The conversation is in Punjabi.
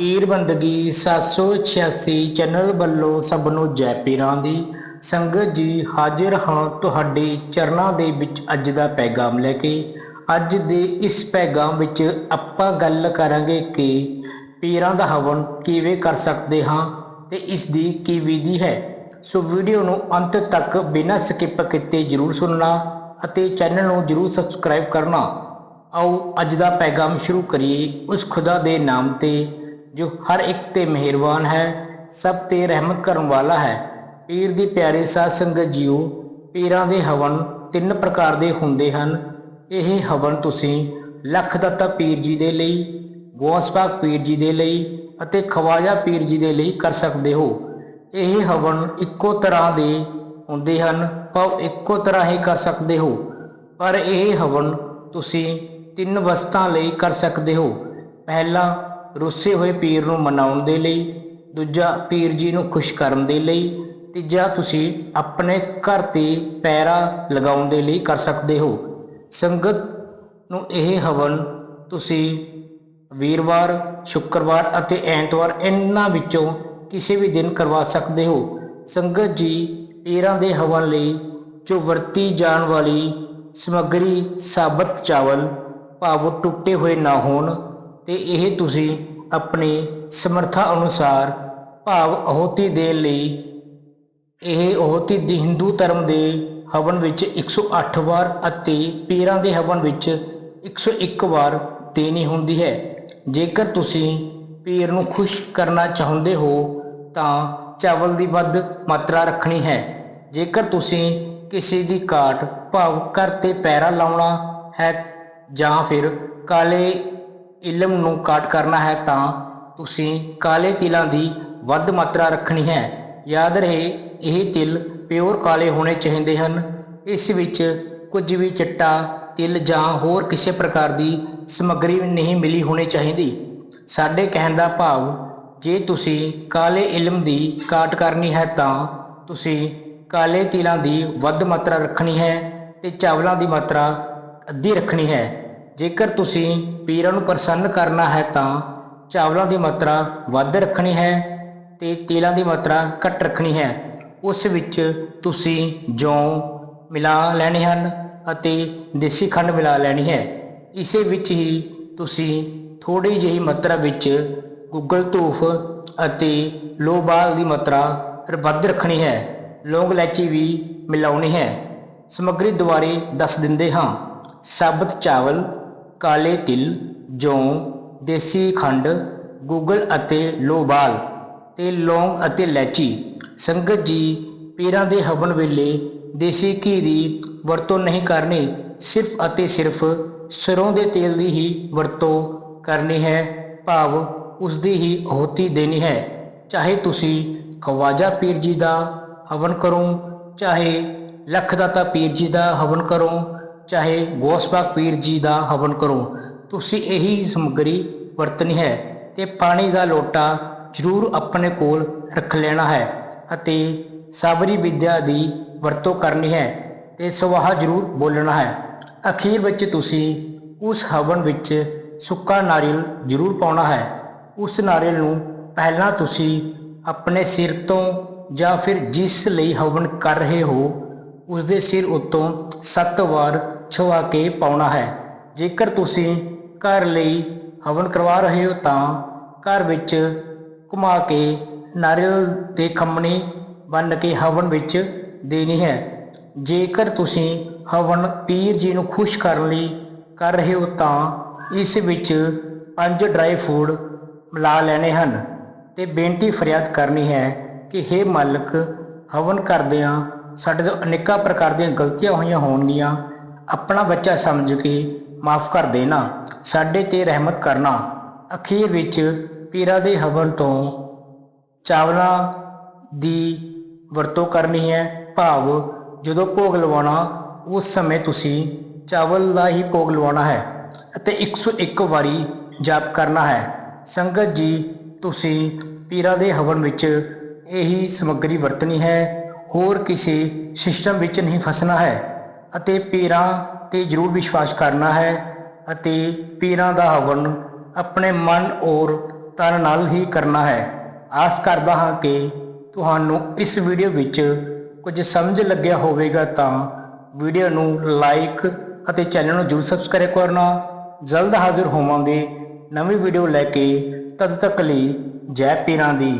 ਪੀਰ ਬੰਦਗੀ 786 ਚੈਨਲ ਵੱਲੋਂ ਸਭ ਨੂੰ ਜੈ ਪੀਰਾਂ ਦੀ। ਸੰਗਤ ਜੀ, ਹਾਜ਼ਰ ਹਾਂ ਤੁਹਾਡੇ ਚਰਨਾਂ ਦੇ ਵਿੱਚ ਅੱਜ ਦਾ ਪੈਗਾਮ ਲੈ ਕੇ। ਅੱਜ ਦੇ ਇਸ ਪੈਗਾਮ ਵਿੱਚ ਆਪਾਂ ਗੱਲ ਕਰਾਂਗੇ ਕਿ ਪੀਰਾਂ ਦਾ ਹਵਨ ਕਿਵੇਂ ਕਰ ਸਕਦੇ ਹਾਂ ਤੇ ਇਸ ਦੀ ਕੀ ਵਿਧੀ ਹੈ। ਸੋ ਵੀਡੀਓ ਨੂੰ ਅੰਤ ਤੱਕ ਬਿਨਾਂ ਸਕਿਪ ਕੀਤੇ ਜਰੂਰ ਸੁਣਨਾ ਅਤੇ ਚੈਨਲ ਨੂੰ ਜਰੂਰ ਸਬਸਕ੍ਰਾਈਬ ਕਰਨਾ। ਆਓ ਅੱਜ ਦਾ ਪੈਗਾਮ ਸ਼ੁਰੂ ਕਰੀਏ। ਉਸ ਖੁਦਾ ਦੇ ਨਾਮ ਤੇ ਜੋ ਹਰ ਇੱਕ ਤੇ ਮਿਹਰਬਾਨ ਹੈ, ਸਭ ਤੇ ਰਹਿਮਤ ਕਰਨ ਵਾਲਾ ਹੈ। ਪੀਰ ਦੀ ਪਿਆਰੇ ਸਾਧ ਸੰਗਤ ਜੀਓ, ਪੀਰਾਂ ਦੇ ਹਵਨ ਤਿੰਨ ਪ੍ਰਕਾਰ ਦੇ ਹੁੰਦੇ ਹਨ। ਇਹ ਹਵਨ ਤੁਸੀਂ ਲੱਖ ਦੱਤਾ ਪੀਰ ਜੀ ਦੇ ਲਈ ਗੌਸ ਪਾਕ ਪੀਰ ਜੀ ਦੇ ਲਈ ਅਤੇ ਖਵਾਜਾ ਪੀਰ ਜੀ ਦੇ ਲਈ ਕਰ ਸਕਦੇ ਹੋ। ਇਹ ਹਵਨ ਇੱਕੋ ਤਰ੍ਹਾਂ ਦੇ ਹੁੰਦੇ ਹਨ, ਭਾਵ ਇੱਕੋ ਤਰ੍ਹਾਂ ਹੀ ਕਰ ਸਕਦੇ ਹੋ। ਪਰ ਇਹ ਹਵਨ ਤੁਸੀਂ ਤਿੰਨ ਵਸਤਾਂ ਲਈ ਕਰ ਸਕਦੇ ਹੋ। ਪਹਿਲਾ ਰੁੱਸੇ ਹੋਏ ਪੀਰ ਨੂੰ ਮਨਾਉਣ ਦੇ ਲਈ, ਦੂਜਾ ਪੀਰ ਜੀ ਨੂੰ ਖੁਸ਼ ਕਰਨ ਦੇ ਲਈ, ਤੀਜਾ ਤੁਸੀਂ ਆਪਣੇ ਘਰ ਤੇ ਪੈਰਾ ਲਗਾਉਣ ਦੇ ਲਈ ਕਰ ਸਕਦੇ ਹੋ। ਸੰਗਤ ਨੂੰ ਇਹ ਹਵਨ, ਤੁਸੀਂ ਵੀਰਵਾਰ, ਸ਼ੁੱਕਰਵਾਰ ਅਤੇ ਐਤਵਾਰ ਇਹਨਾਂ ਵਿੱਚੋਂ ਕਿਸੇ ਵੀ ਦਿਨ ਕਰਵਾ ਸਕਦੇ ਹੋ। ਸੰਗਤ ਜੀ ਪੀਰਾਂ ਦੇ ਹਵਨ ਲਈ, ਜੋ ਵਰਤੀ ਜਾਣ ਵਾਲੀ ਸਮੱਗਰੀ ਸਾਬਤ ਚਾਵਲ ਭਾਵ ਟੁੱਟੇ ਹੋਏ ਨਾ ਹੋਣ ਤੇ ਇਹ ਤੁਸੀਂ ਆਪਣੀ ਸਮਰੱਥਾ ਅਨੁਸਾਰ ਭਾਵ ਅਹੁਤੀ ਦੇਣ ਲਈ ਇਹ ਅਹੋਤੀ ਦੀ ਹਿੰਦੂ ਧਰਮ ਦੇ ਹਵਨ ਵਿੱਚ 108 ਵਾਰ ਅਤੇ ਪੀਰਾਂ ਦੇ ਹਵਨ ਵਿੱਚ 101 ਵਾਰ ਦੇਣੀ ਹੁੰਦੀ ਹੈ। ਜੇਕਰ ਤੁਸੀਂ ਪੀਰ ਨੂੰ ਖੁਸ਼ ਕਰਨਾ ਚਾਹੁੰਦੇ ਹੋ, ਤਾਂ ਚਾਵਲ ਦੀ ਵੱਧ ਮਾਤਰਾ ਰੱਖਣੀ ਹੈ। ਜੇਕਰ ਤੁਸੀਂ ਕਿਸੇ ਦੀ ਕਾਟ ਭਾਵ ਘਰ ਤੇ ਪੈਰਾ ਲਾਉਣਾ ਹੈ ਜਾਂ ਫਿਰ ਕਾਲੇ ਇਲਮ ਨੂੰ ਕਾਟ ਕਰਨਾ ਹੈ ਤਾਂ ਤੁਸੀਂ ਕਾਲੇ ਤਿਲਾਂ ਦੀ ਵੱਧ ਮਾਤਰਾ ਰੱਖਣੀ ਹੈ। ਯਾਦ ਰਹੇ, ਇਹ ਤਿਲ ਪਿਓਰ ਕਾਲੇ ਹੋਣੇ ਚਾਹੀਦੇ ਹਨ। ਇਸ ਵਿੱਚ ਕੁਝ ਵੀ ਚਿੱਟਾ, ਤਿਲ ਜਾਂ ਹੋਰ ਕਿਸੇ ਪ੍ਰਕਾਰ ਦੀ ਸਮੱਗਰੀ ਨਹੀਂ ਮਿਲੀ ਹੋਣੀ ਚਾਹੀਦੀ। ਸਾਡੇ ਕਹਿਣ ਦਾ ਭਾਵ, ਜੇ ਤੁਸੀਂ ਕਾਲੇ ਇਲਮ ਦੀ ਕਾਟ ਕਰਨੀ ਹੈ ਤਾਂ ਤੁਸੀਂ ਕਾਲੇ ਤਿਲਾਂ ਦੀ ਵੱਧ ਮਾਤਰਾ ਰੱਖਣੀ ਹੈ ਤੇ ਚਾਵਲਾਂ ਦੀ ਮਾਤਰਾ ਅੱਧੀ ਰੱਖਣੀ ਹੈ। ਜੇਕਰ ਤੁਸੀਂ ਪੀਰਾਂ ਨੂੰ ਪ੍ਰਸੰਨ ਕਰਨਾ ਹੈ ਤਾਂ ਚਾਵਲਾਂ ਦੀ ਮਾਤਰਾ ਵੱਧ ਰੱਖਣੀ ਹੈ ਤੇ ਤੇਲਾਂ ਦੀ ਮਾਤਰਾ ਘੱਟ ਰੱਖਣੀ ਹੈ। ਉਸ ਵਿੱਚ ਤੁਸੀਂ ਜੌਂ ਮਿਲਾ ਲੈਣੇ ਹਨ ਅਤੇ ਦੇਸੀ ਖੰਡ ਮਿਲਾ ਲੈਣੀ ਹੈ। ਇਸੇ ਵਿੱਚ ਹੀ ਤੁਸੀਂ ਥੋੜੀ ਜਿਹੀ ਮਾਤਰਾ ਵਿੱਚ ਗੁੱਗਲ ਧੂਫ ਅਤੇ ਲੋਬਾਲ ਦੀ ਮਾਤਰਾ ਵੱਧ ਰੱਖਣੀ ਹੈ। ਲੌਂਗ ਇਲਾਇਚੀ ਵੀ ਮਿਲਾਉਣੀ ਹੈ। ਸਮੱਗਰੀ ਦੁਆਰੇ ਦੱਸ ਦਿੰਦੇ ਹਾਂ। ਸਾਬਤ ਚਾਵਲ ਕਾਲੇ ਤਿਲ, ਜੌਂ, ਦੇਸੀ ਖੰਡ, ਗੁੱਗਲ ਅਤੇ ਲੋਬਾਲ ਤੇ ਲੌਂਗ ਅਤੇ ਇਲਾਇਚੀ ਸੰਗਤ ਜੀ, ਪੀਰਾਂ ਦੇ ਹਵਨ ਵੇਲੇ ਦੇਸੀ ਘੀ ਦੀ ਵਰਤੋਂ ਨਹੀਂ ਕਰਨੀ, ਸਿਰਫ ਅਤੇ ਸਿਰਫ ਸਰੋਂ ਦੇ ਤੇਲ ਦੀ ਹੀ ਵਰਤੋਂ ਕਰਨੀ ਹੈ। ਭਾਵ ਉਸ ਦੀ ਹੀ ਅਹੋਤੀ ਦੇਣੀ ਹੈ। ਚਾਹੇ ਤੁਸੀਂ ਖਵਾਜਾ ਪੀਰ ਜੀ ਦਾ ਹਵਨ ਕਰੋ, ਚਾਹੇ ਲੱਖ ਦਾਤਾ ਪੀਰ ਜੀ ਦਾ ਹਵਨ ਕਰੋ ਚਾਹੇ ਗੋਸਪਾਕ ਪੀਰ ਜੀ ਦਾ ਹਵਨ ਕਰੋ, ਤੁਸੀਂ ਇਹੀ ਸਮੱਗਰੀ ਵਰਤਣੀ ਹੈ ਤੇ ਪਾਣੀ ਦਾ ਲੋਟਾ ਜ਼ਰੂਰ ਆਪਣੇ ਕੋਲ ਰੱਖ ਲੈਣਾ ਹੈ ਅਤੇ ਸਾਬਰੀ ਵਿਦਿਆ ਦੀ ਵਰਤੋਂ ਕਰਨੀ ਹੈ ਤੇ ਸਵਾਹ ਜ਼ਰੂਰ ਬੋਲਣਾ ਹੈ। ਅਖੀਰ ਵਿੱਚ ਤੁਸੀਂ ਉਸ ਹਵਨ ਵਿੱਚ ਸੁੱਕਾ ਨਾਰੀਅਲ ਜ਼ਰੂਰ ਪਾਉਣਾ ਹੈ। ਉਸ ਨਾਰੀਅਲ ਨੂੰ ਪਹਿਲਾਂ ਤੁਸੀਂ ਆਪਣੇ ਸਿਰ ਤੋਂ ਜਾਂ ਫਿਰ ਜਿਸ ਲਈ ਹਵਨ ਕਰ ਰਹੇ ਹੋ ਉਸ ਦੇ ਸਿਰ ਉੱਤੋਂ 7 ਵਾਰ ਛੁਆ ਕੇ ਪਾਉਣਾ ਹੈ। ਜੇਕਰ ਤੁਸੀਂ ਘਰ ਲਈ ਹਵਨ ਕਰਵਾ ਰਹੇ ਹੋ ਤਾਂ ਘਰ ਵਿੱਚ ਘੁਮਾ ਕੇ ਨਾਰੀਅਲ ਦੇ ਖੰਮਣੀ ਬੰਨ ਕੇ ਹਵਨ ਵਿੱਚ ਦੇਣੀ ਹੈ। ਜੇਕਰ ਤੁਸੀਂ ਹਵਨ ਪੀਰ ਜੀ ਨੂੰ ਖੁਸ਼ ਕਰਨ ਲਈ ਕਰ ਰਹੇ ਹੋ ਤਾਂ ਇਸ ਵਿੱਚ ਪੰਜ ਡਰਾਈ ਫੂਡ ਮਿਲਾ ਲੈਣੇ ਹਨ ਤੇ ਬੇਨਤੀ ਫਰਿਆਦ ਕਰਨੀ ਹੈ ਕਿ हे ਮਾਲਕ, ਹਵਨ ਕਰਦਿਆਂ ਸਾਡੇ ਤੋਂ ਅਨੇਕਾਂ ਪ੍ਰਕਾਰ ਦੀਆਂ ਗਲਤੀਆਂ ਹੋਈਆਂ ਹੋਣਗੀਆਂ। ਆਪਣਾ ਬੱਚਾ ਸਮਝ ਕੇ ਮਾਫ ਕਰ ਦੇਣਾ, ਸਾਡੇ ਤੇ ਰਹਿਮਤ ਕਰਨਾ। ਅਖੀਰ ਵਿੱਚ ਪੀਰਾਂ ਦੇ ਹਵਨ ਤੋਂ ਚਾਵਲਾਂ ਦੀ ਵਰਤੋਂ ਕਰਨੀ ਹੈ। ਭਾਵ ਜਦੋਂ ਭੋਗ ਲਵਾਉਣਾ, ਉਸ ਸਮੇਂ ਤੁਸੀਂ ਚਾਵਲ ਦਾ ਹੀ ਭੋਗ ਲਵਾਉਣਾ ਹੈ ਅਤੇ 101 ਵਾਰੀ ਜਾਪ ਕਰਨਾ ਹੈ। ਸੰਗਤ ਜੀ, ਤੁਸੀਂ ਪੀਰਾਂ ਦੇ ਹਵਨ ਵਿੱਚ ਇਹੀ ਸਮੱਗਰੀ ਵਰਤਣੀ ਹੈ। ਹੋਰ ਕਿਸੇ ਸਿਸਟਮ ਵਿੱਚ ਨਹੀਂ ਫਸਣਾ ਹੈ। ਅਤੇ ਪੀਰਾਂ ਤੇ ਜ਼ਰੂਰ ਵਿਸ਼ਵਾਸ ਕਰਨਾ ਹੈ ਅਤੇ ਪੀਰਾਂ ਦਾ ਹਵਨ ਆਪਣੇ ਮਨ ਔਰ ਤਨ ਨਾਲ ਹੀ ਕਰਨਾ ਹੈ। ਆਸ ਕਰਦਾ ਹਾਂ ਕਿ ਤੁਹਾਨੂੰ ਇਸ ਵੀਡੀਓ ਵਿੱਚ ਕੁਝ ਸਮਝ ਲੱਗਿਆ ਹੋਵੇਗਾ ਤਾਂ ਵੀਡੀਓ ਨੂੰ ਲਾਈਕ ਅਤੇ ਚੈਨਲ ਨੂੰ ਜਰੂਰ ਸਬਸਕ੍ਰਾਈਬ ਕਰਨਾ। ਜਲਦ ਹਾਜ਼ਰ ਹੋਵਾਂਗੇ ਨਵੀਂ ਵੀਡੀਓ ਲੈ ਕੇ। ਤਦ ਤੱਕ ਲਈ ਜੈ ਪੀਰਾਂ ਦੀ।